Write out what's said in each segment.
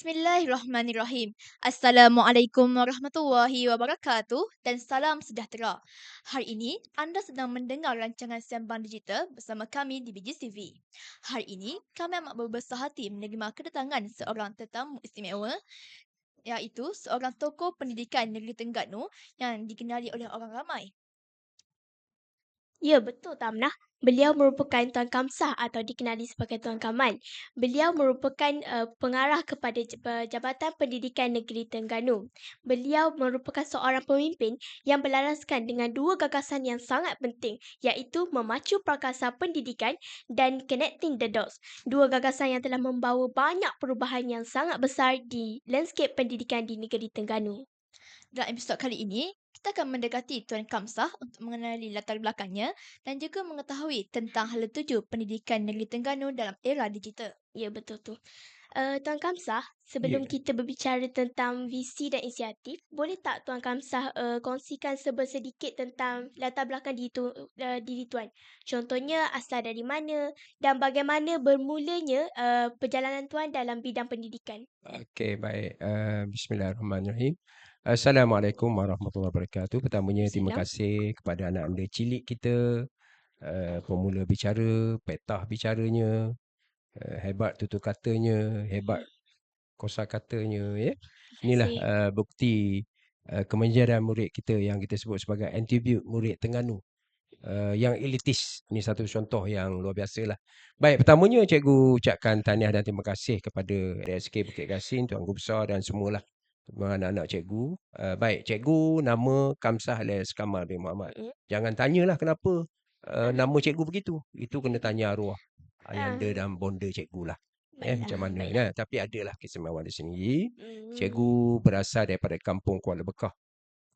Bismillahirrahmanirrahim. Assalamualaikum warahmatullahi wabarakatuh dan salam sejahtera. Hari ini anda sedang mendengar rancangan Sembang Digital bersama kami di BGS TV. Hari ini kami amat berbesar hati menerima kedatangan seorang tetamu istimewa iaitu seorang tokoh pendidikan Negeri Terengganu yang dikenali oleh orang ramai. Ya, betul Tamnah. Beliau merupakan Tuan Kamsah atau dikenali sebagai Tuan Kamal. Beliau merupakan uh, pengarah kepada Jabatan Pendidikan Negeri Terengganu. Beliau merupakan seorang pemimpin yang berlaraskan dengan dua gagasan yang sangat penting iaitu memacu prakasa pendidikan dan connecting the dots. Dua gagasan yang telah membawa banyak perubahan yang sangat besar di landscape pendidikan di negeri Terengganu. Dalam episod kali ini, kita akan mendekati Tuan Kamsah untuk mengenali latar belakangnya dan juga mengetahui tentang hala tuju pendidikan Negeri Terengganu dalam era digital. Ya, betul tu. Uh, Tuan Kamsah, sebelum Ya. kita berbicara tentang visi dan inisiatif, boleh tak Tuan Kamsah uh, kongsikan sebersedikit tentang latar belakang diri, tu, uh, diri Tuan? Contohnya asal dari mana dan bagaimana bermulanya uh, perjalanan Tuan dalam bidang pendidikan? Okey, baik. Uh, Bismillahirrahmanirrahim. Assalamualaikum warahmatullahi wabarakatuh. Pertamanya terima Salam. kasih kepada anak anda cilik kita, uh, pemula bicara, petah bicaranya, uh, hebat tutur katanya, hebat kosa katanya, ya. Inilah kasih. uh, bukti uh, kemenjadian murid kita yang kita sebut sebagai attribute murid Terengganu. Uh, yang elitis. Ini satu contoh yang luar biasa lah. Baik, pertamanya cikgu ucapkan tahniah dan terima kasih kepada DSK Bukit Kasin, Tuan Guru Besar dan semualah semua anak-anak cikgu. Uh, baik, cikgu nama Kamsah alias Kamal bin Muhammad. Mm. Jangan tanyalah kenapa uh, nama cikgu begitu. Itu kena tanya arwah ayahanda Ah. dan bonda cikgu lah. Eh, macam mana. baiklah. Nah, tapi adalah keistimewaan di sini. Hmm. Cikgu berasal daripada kampung Kuala Bekah.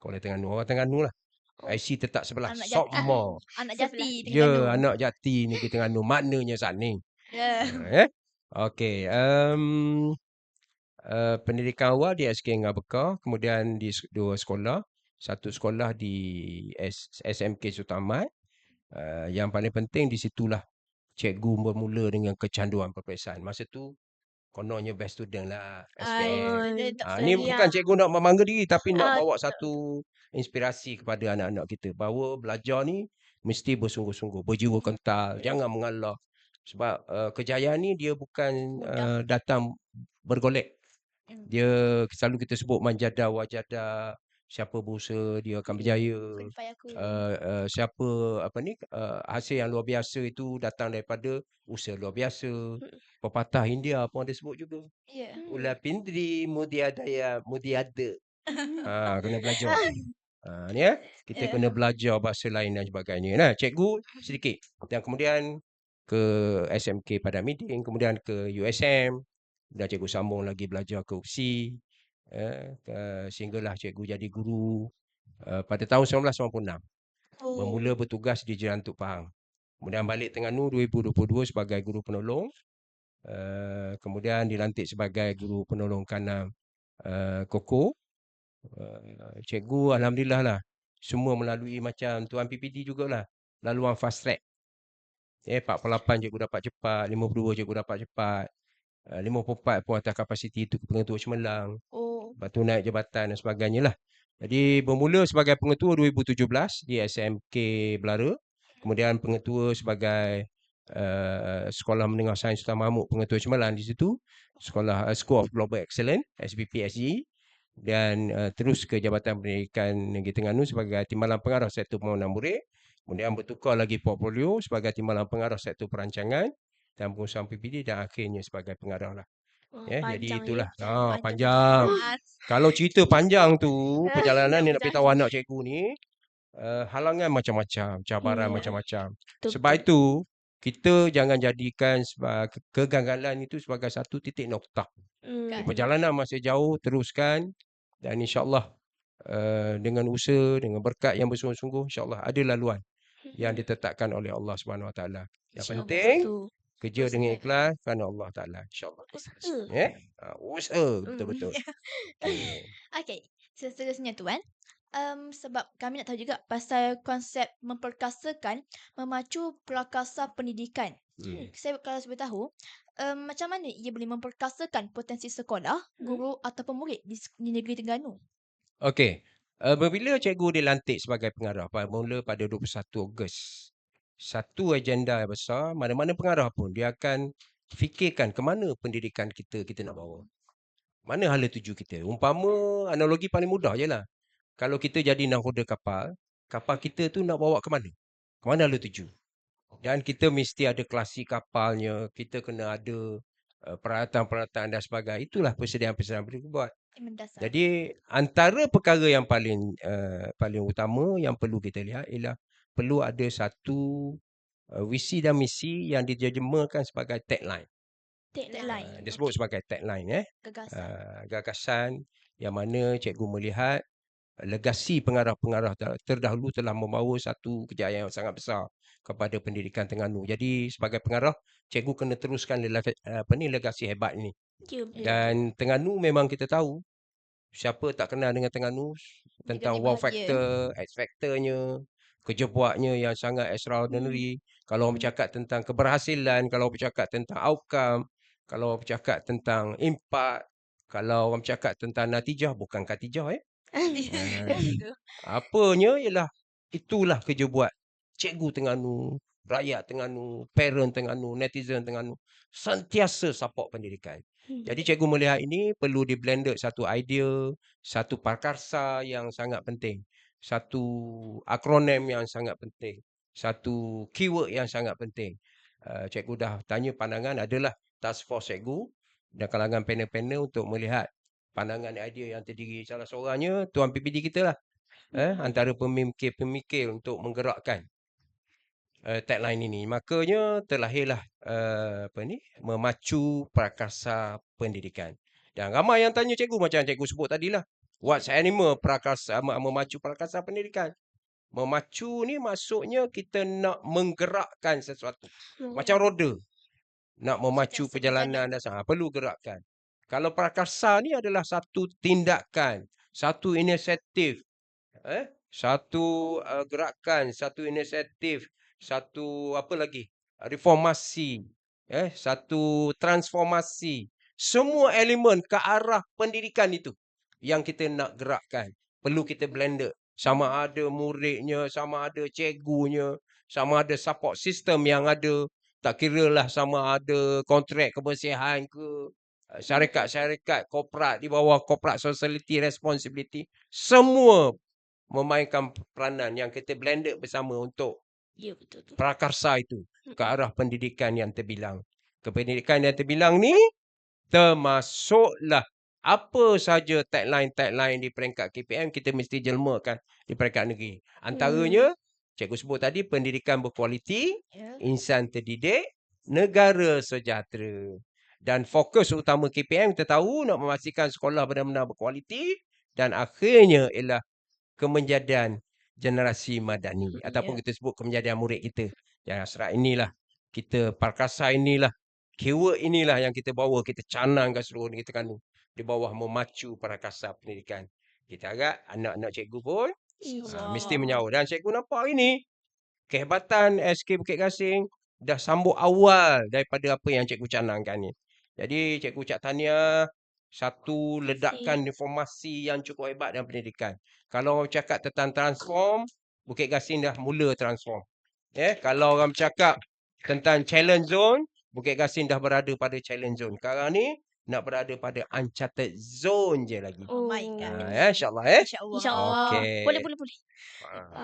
Kuala Terengganu. Orang Terengganu lah. Oh. IC tetap sebelah. Anak jati. Sokmo. Anak jati Ya, Terengganu. anak jati Negeri Terengganu. Maknanya saning. Ya. Ha, eh? Okey. Um, uh, pendidikan awal di SK Ngah Bekah. Kemudian di dua sekolah. Satu sekolah di S, SMK Sultan Ahmad. Uh, yang paling penting di situlah cikgu bermula dengan kecanduan peperiksaan. Masa tu kononnya best student lah SPM. Ha, suka ni bukan cikgu nak membangga diri tapi nak Ah, bawa satu inspirasi kepada anak-anak kita bahawa belajar ni mesti bersungguh-sungguh, berjiwa kental, jangan mengalah. Sebab uh, kejayaan ni dia bukan uh, datang bergolek. Hmm. Dia selalu kita sebut manjada wajada, siapa berusaha dia akan berjaya. Uh, uh, siapa apa ni uh, hasil yang luar biasa itu datang daripada usaha luar biasa. Pepatah India pun ada sebut juga. Ya. Hmm. Ula pindri mudiadaya mudiada. Ha, kena belajar. Ha, ni ya. Kita Ya. kena belajar bahasa lain dan sebagainya. Nah, cikgu sedikit. Dan kemudian ke SMK pada meeting, kemudian ke USM, dan cikgu sambung lagi belajar ke UPSI. Eh, sehinggalah cikgu jadi guru uh, pada tahun 1996. Oh. Bermula bertugas di Jiran Tuk Pahang. Kemudian balik Terengganu 2022 sebagai guru penolong. Uh, kemudian dilantik sebagai guru penolong kanan uh, Koko. Uh, cikgu Alhamdulillah lah. Semua melalui macam Tuan PPD jugalah. Laluan fast track. Eh, 48 cikgu dapat cepat. 52 cikgu dapat cepat. Uh, 54 pun atas kapasiti itu pengetua cemerlang. Oh. Lepas tu naik jabatan dan sebagainya lah. Jadi bermula sebagai pengetua 2017 di SMK Belara. Kemudian pengetua sebagai uh, Sekolah Menengah Sains Sultan Mahmud Pengetua Cemerlang di situ. Sekolah uh, School of Global Excellence SBPSG. Dan uh, terus ke Jabatan Pendidikan Negeri Terengganu sebagai Timbalan Pengarah Sektor Pembangunan Murid. Kemudian bertukar lagi portfolio sebagai Timbalan Pengarah Sektor Perancangan dan pengurusan PPD dan akhirnya sebagai pengarah lah. Oh, Ya, jadi panjang ya. itulah. Ah, Panjang. panjang. Kalau cerita panjang tu, Ah, perjalanan ni nak dah. beritahu anak cikgu ni, uh, halangan macam-macam, cabaran Ya. macam-macam. Sebab itu, kita jangan jadikan kegagalan itu sebagai satu titik noktah. Hmm. Kan. Perjalanan masih jauh, teruskan dan insya-Allah uh, dengan usaha, dengan berkat yang bersungguh-sungguh, insya-Allah ada laluan yang ditetapkan oleh Allah Subhanahu Wa Taala. Yang penting Betul. kerja dengan Usaha. ikhlas kerana Allah Taala, insya-Allah. Usaha. Eh? Uh, usaha Hmm. betul-betul. Okey. Okey. Seterusnya Tuan. Um, sebab kami nak tahu juga pasal konsep memperkasakan memacu prakarsa pendidikan. Hmm. Saya kalau saya tahu, um, macam mana ia boleh memperkasakan potensi sekolah, guru ataupun murid di, s- di negeri Terengganu? Okey. Uh, bila cikgu dilantik sebagai pengarah pada mula pada 21 Ogos. Satu agenda yang besar, mana-mana pengarah pun dia akan fikirkan ke mana pendidikan kita kita nak bawa. Mana hala tuju kita. Umpama analogi paling mudah je lah. Kalau kita jadi nahoda kapal, kapal kita tu nak bawa ke mana? Ke mana hala tuju? Dan kita mesti ada klasi kapalnya, kita kena ada uh, peralatan-peralatan dan sebagainya. Itulah persediaan-persediaan perlu buat. Mendasar. Jadi antara perkara yang paling uh, paling utama yang perlu kita lihat ialah perlu ada satu uh, visi dan misi yang diterjemahkan sebagai tagline. Tagline. Uh, dia sebut sebagai tagline eh. Gagasan. Uh, gagasan yang mana cikgu melihat legasi pengarah-pengarah ter- terdahulu telah membawa satu kejayaan yang sangat besar kepada pendidikan Terengganu. Jadi sebagai pengarah, cikgu kena teruskan lega- apa ni legasi hebat ini. Betul. Dan Terengganu memang kita tahu siapa tak kenal dengan Terengganu tentang wow factor, X factornya, kerja buatnya yang sangat extraordinary. Kalau orang Hmm. bercakap tentang keberhasilan, kalau orang bercakap tentang outcome, kalau orang bercakap tentang impact, kalau orang bercakap tentang natijah bukan katijah eh. Ah. Apanya ialah itulah kerja buat cikgu Terengganu, rakyat Terengganu, parent Terengganu, netizen Terengganu sentiasa support pendidikan. Hmm. Jadi cikgu melihat ini perlu di blended satu idea, satu parkarsa yang sangat penting, satu akronim yang sangat penting, satu keyword yang sangat penting. Uh, cikgu dah tanya pandangan adalah task force cikgu dan kalangan panel-panel untuk melihat pandangan idea yang terdiri salah seorangnya tuan PPD kita lah. Eh, antara pemikir-pemikir untuk menggerakkan uh, tagline ini. Makanya terlahirlah uh, apa ni memacu prakarsa pendidikan. Dan ramai yang tanya cikgu macam cikgu sebut tadi lah. What's animal prakarsa mem- memacu prakarsa pendidikan? Memacu ni maksudnya kita nak menggerakkan sesuatu. Macam roda. Nak memacu Sentiasa perjalanan dan ha, perlu gerakkan. Kalau prakarsa ni adalah satu tindakan, satu inisiatif, eh, satu uh, gerakan, satu inisiatif, satu apa lagi? reformasi, eh, satu transformasi. Semua elemen ke arah pendidikan itu yang kita nak gerakkan. Perlu kita blended. Sama ada muridnya, sama ada cikgunya, sama ada support system yang ada. Tak kira lah sama ada kontrak kebersihan ke, uh, syarikat-syarikat korporat di bawah corporate society responsibility. Semua memainkan peranan yang kita blended bersama untuk Ya, betul tu. prakarsa itu ke Mm-mm. arah pendidikan yang terbilang. Kependidikan yang terbilang ni termasuklah apa saja tagline-tagline di peringkat KPM kita mesti jelmakan di peringkat negeri. Antaranya cikgu sebut tadi pendidikan berkualiti, Ya. insan terdidik, negara sejahtera. Dan fokus utama KPM kita tahu nak memastikan sekolah benar-benar berkualiti dan akhirnya ialah kemenjadian generasi madani Ya. ataupun kita sebut kemenjadian murid kita. Yang asrat inilah kita parkasa inilah keyword inilah yang kita bawa kita canangkan seluruh negeri Terengganu di bawah memacu prakarsa pendidikan. Kita harap anak-anak cikgu pun. Ha, mesti menyaur. Dan cikgu nampak ini, kehebatan SK Bukit Gasing dah sambut awal daripada apa yang cikgu canangkan ni. Jadi cikgu ucap tahniah, satu ledakan informasi yang cukup hebat dalam pendidikan. Kalau orang cakap tentang transform, Bukit Gasing dah mula transform. Ya, kalau orang bercakap tentang challenge zone, Bukit Gasing dah berada pada challenge zone. Sekarang ni nak berada pada uncharted zone je lagi. Oh my Oh. God. Ha, ya, insyaAllah eh. InsyaAllah. InsyaAllah. Okey. Boleh, boleh, boleh. Ha,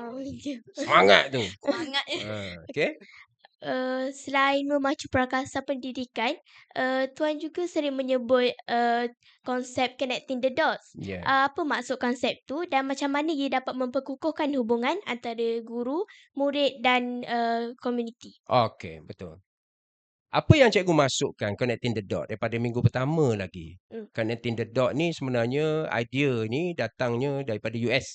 semangat tu. Semangat. Ha, okay. Uh, selain memacu prakarsa pendidikan, uh, Tuan juga sering menyebut uh, konsep connecting the dots. Ya. Uh, apa maksud konsep tu dan macam mana ia dapat memperkukuhkan hubungan antara guru, murid dan uh, komuniti? Okey, betul. Apa yang cikgu masukkan connecting the dot daripada minggu pertama lagi. Hmm. Connecting the dot ni sebenarnya idea ni datangnya daripada US.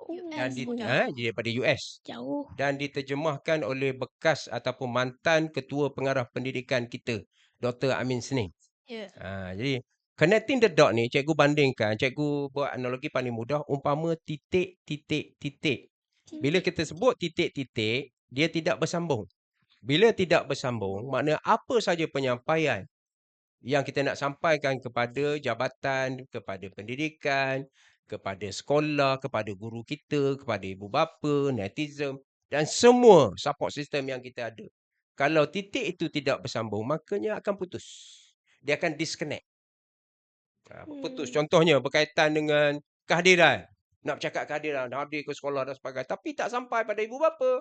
Oh, Dan di, sebenarnya. ha, daripada US. jauh. Dan diterjemahkan oleh bekas ataupun mantan ketua pengarah pendidikan kita, Dr. Amin Sening. Ya. Ha, jadi Connecting the dot ni cikgu bandingkan, cikgu buat analogi paling mudah umpama titik titik titik. Bila kita sebut titik-titik, dia tidak bersambung. Bila tidak bersambung, makna apa saja penyampaian yang kita nak sampaikan kepada jabatan, kepada pendidikan, kepada sekolah, kepada guru kita, kepada ibu bapa, netizen dan semua support system yang kita ada. Kalau titik itu tidak bersambung, makanya akan putus. Dia akan disconnect. Ha, putus. Hmm. Contohnya berkaitan dengan kehadiran. Nak bercakap kehadiran, hadir ke sekolah dan sebagainya. Tapi tak sampai pada ibu bapa.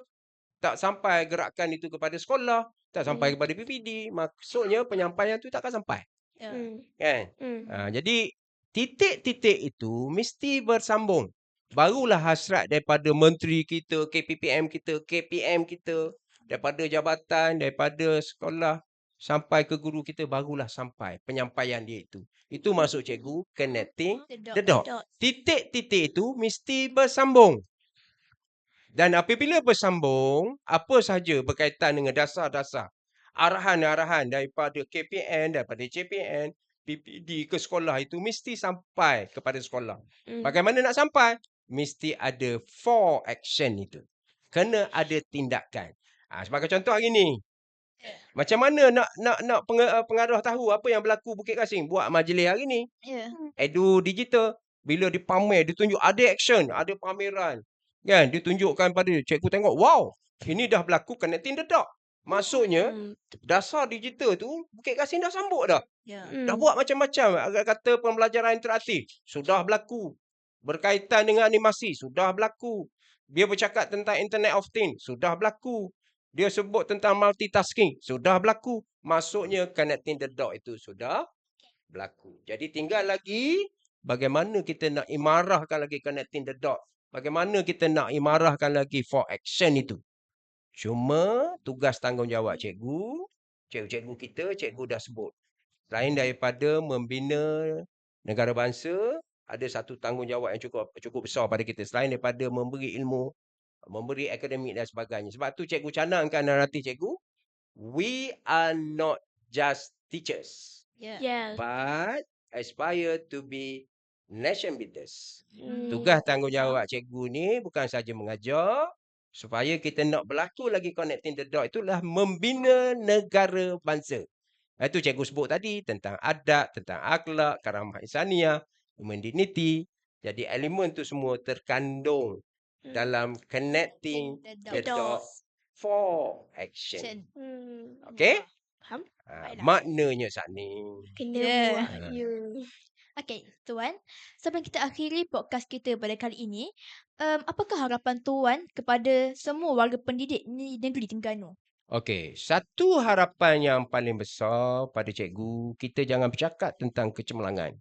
Tak sampai gerakan itu kepada sekolah. Tak sampai Hmm. kepada PPD. Maksudnya penyampaian itu tak akan sampai. Ya. Hmm. Kan? Hmm. Ha, jadi titik-titik itu mesti bersambung. Barulah hasrat daripada menteri kita, KPPM kita, KPM kita, daripada jabatan, daripada sekolah sampai ke guru kita barulah sampai penyampaian dia itu. Itu maksud cikgu connecting the dot. Dot. Titik-titik itu mesti bersambung. Dan apabila bersambung, apa sahaja berkaitan dengan dasar-dasar arahan-arahan daripada KPN, daripada CPN, PPD ke sekolah itu mesti sampai kepada sekolah. Hmm. Bagaimana nak sampai? Mesti ada for action itu. Kena ada tindakan. Ha, sebagai contoh hari ni. Macam mana nak nak nak peng- uh, pengaruh tahu apa yang berlaku Bukit Kasing buat majlis hari ni? Ya. Edu digital bila dipamer, ditunjuk ada action, ada pameran. Kan? Ditunjukkan pada cikgu tengok, wow, ini dah berlaku connecting the dot. Maksudnya Hmm. dasar digital tu Bukit Kasing dah sambut dah. Ya. Dah Hmm. buat macam-macam. Agak kata pembelajaran interaktif. Sudah berlaku. Berkaitan dengan animasi. Sudah berlaku. Dia bercakap tentang Internet of Things. Sudah berlaku. Dia sebut tentang multitasking. Sudah berlaku. Maksudnya connecting the dot itu sudah berlaku. Jadi tinggal lagi bagaimana kita nak imarahkan lagi connecting the dot. Bagaimana kita nak imarahkan lagi for action itu. Cuma tugas tanggungjawab cikgu, cikgu-cikgu kita, cikgu dah sebut. Selain daripada membina negara bangsa, ada satu tanggungjawab yang cukup cukup besar pada kita. Selain daripada memberi ilmu, memberi akademik dan sebagainya. Sebab tu cikgu canangkan naratif cikgu, we are not just teachers, Ya. Yes. but aspire to be nation builders. Hmm. Tugas tanggungjawab cikgu ni bukan saja mengajar, supaya kita nak berlaku lagi connecting the dot itulah membina negara bangsa. Itu cikgu sebut tadi tentang adab, tentang akhlak, karamah insaniah, human dignity. Jadi elemen tu semua terkandung Hmm. dalam connecting The the dot. dot for action. Hmm. Okey? Faham? Ha, Baiklah. maknanya saat ni. Kena Yeah. buat. Ha. Ya. Okey, Tuan. Sebelum kita akhiri podcast kita pada kali ini, um, apakah harapan Tuan kepada semua warga pendidik di negeri Terengganu? Okey, satu harapan yang paling besar pada cikgu, kita jangan bercakap tentang kecemerlangan.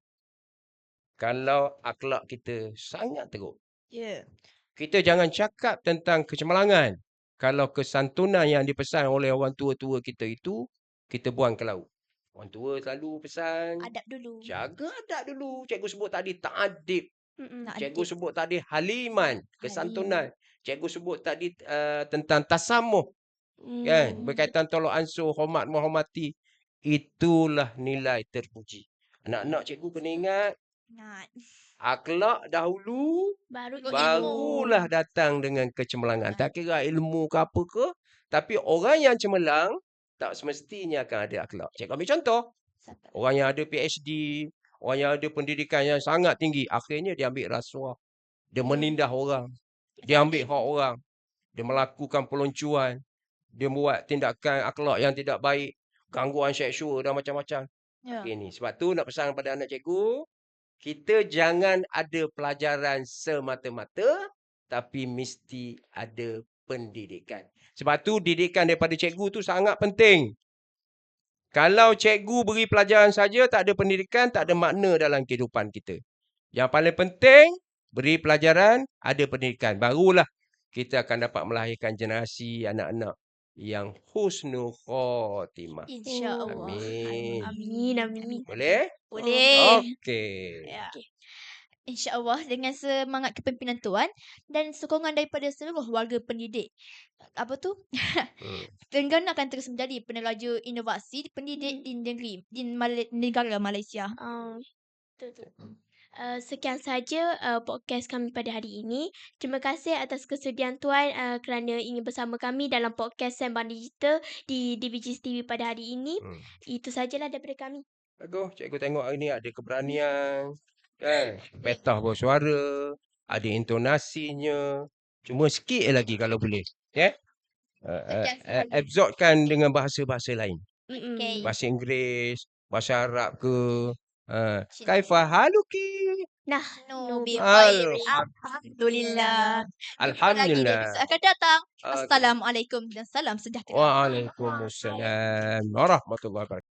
Kalau akhlak kita sangat teruk. Ya. Kita jangan cakap tentang kecemerlangan. Kalau kesantunan yang dipesan oleh orang tua-tua kita itu, kita buang ke laut. Orang tua selalu pesan, Adab dulu. jaga adab dulu. Cikgu sebut tadi ta'adib. Mm-mm. Cikgu adib. sebut tadi haliman, kesantunan. Cikgu sebut tadi uh, tentang tasamuh. Kan? Hmm. Berkaitan tolak ansur, hormat menghormati. Itulah nilai terpuji. Anak-anak cikgu kena ingat, Ingat. akhlak dahulu Baru Ikut ilmu. barulah datang dengan kecemerlangan. Tak kira ilmu ke apa ke. Tapi orang yang cemerlang, tak semestinya akan ada akhlak. Cikgu ambil contoh. Orang yang ada PhD, orang yang ada pendidikan yang sangat tinggi. Akhirnya dia ambil rasuah. Dia menindah orang. Dia ambil hak orang. Dia melakukan peluncuran. Dia buat tindakan akhlak yang tidak baik. Gangguan seksual dan macam-macam. Ya. Okay, ni. Sebab tu nak pesan kepada anak cikgu. Kita jangan ada pelajaran semata-mata. Tapi mesti ada pendidikan. Sebab tu didikan daripada cikgu tu sangat penting. Kalau cikgu beri pelajaran saja, tak ada pendidikan, tak ada makna dalam kehidupan kita. Yang paling penting, beri pelajaran, ada pendidikan. Barulah kita akan dapat melahirkan generasi anak-anak yang husnul khotimah. InsyaAllah. Amin. Amin, amin. Boleh? Boleh. Okey. Ya. InsyaAllah dengan semangat kepimpinan Tuan dan sokongan daripada seluruh warga pendidik. Apa tu? Hmm. Terengganu akan terus menjadi peneraju inovasi pendidik Hmm. di negeri di Mal- negara Malaysia. Uh, betul tu. Uh, sekian saja uh, podcast kami pada hari ini. Terima kasih atas kesediaan Tuan uh, kerana ingin bersama kami dalam podcast Sembang Digital di DBGS TV pada hari ini. Hmm. Itu sajalah daripada kami. Bagus, cikgu tengok hari ni ada keberanian, kan? Petah bersuara, ada intonasinya. Cuma sikit lagi kalau boleh. Ya? Uh, uh, uh, absorbkan dengan bahasa-bahasa lain. Okay. Bahasa Inggeris, bahasa Arab ke. Uh, Cina. Kaifa haluki? Nah, No, No, bi Halo. khairi. Alhamdulillah. Alhamdulillah. akan datang. Assalamualaikum dan salam sejahtera. Waalaikumsalam warahmatullahi wabarakatuh.